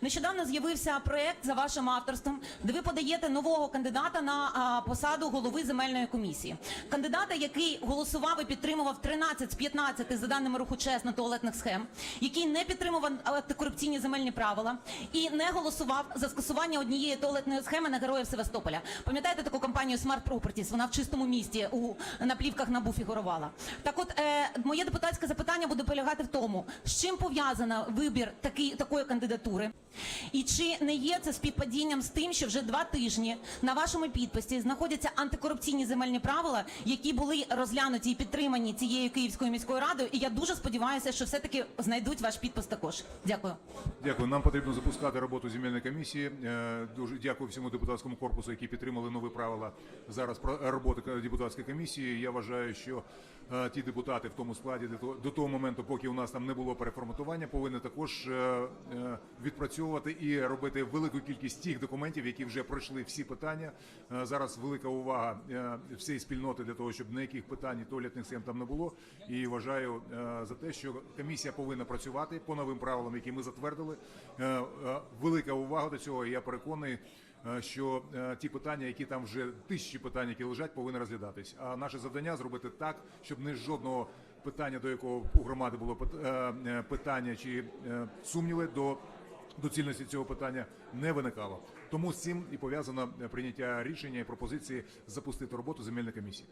Нещодавно з'явився проект за вашим авторством, де ви подаєте нового кандидата на посаду голови земельної комісії. Кандидата, який голосував і підтримував 13 з 15 за даними руху чесно туалетних схем, який не підтримував антикорупційні земельні правила і не голосував за скасування однієї туалетної схеми на героїв Севастополя. Пам'ятаєте таку компанію Smart Properties? Вона в чистому місті у на плівках набу фігурувала. Так, от е, моє депутатське запитання буде полягати в тому, з чим пов'язано вибір такий, такої кандидатури, і чи не є це співпадінням з тим, що вже два тижні на вашому підписі знаходяться антикорупційні земельні правила, які були розглянуті і підтримані цією Київською міською радою. І я дуже сподіваюся, що все таки знайдуть ваш підпис також. Дякую. Дякую. Нам потрібно запускати роботу земельної комісії. Е, Дуже дякую всьому депутатському корпусу, які підтримали нові правила зараз про роботи депутатської комісії. Я вважаю, що е, ті депутати в тому складі до того, моменту, поки у нас там не було переформатування, повинні також е, е, і робити велику кількість тих документів, які вже пройшли всі питання. Е, Зараз велика увага е, всієї спільноти для того, щоб ніяких питань і туалетних схем там не було. І вважаю е, за те, що комісія повинна працювати по новим правилам, які ми затвердили. Велика увага до цього. і Я переконаний, що ті питання, які там вже тисячі питань, які лежать, повинні розглядатись. А наше завдання зробити так, щоб не жодного питання, до якого у громади було пит- питання чи сумніви до доцільності цього питання не виникало. Тому з цим і пов'язано е, прийняття рішення і пропозиції запустити роботу земельної комісії.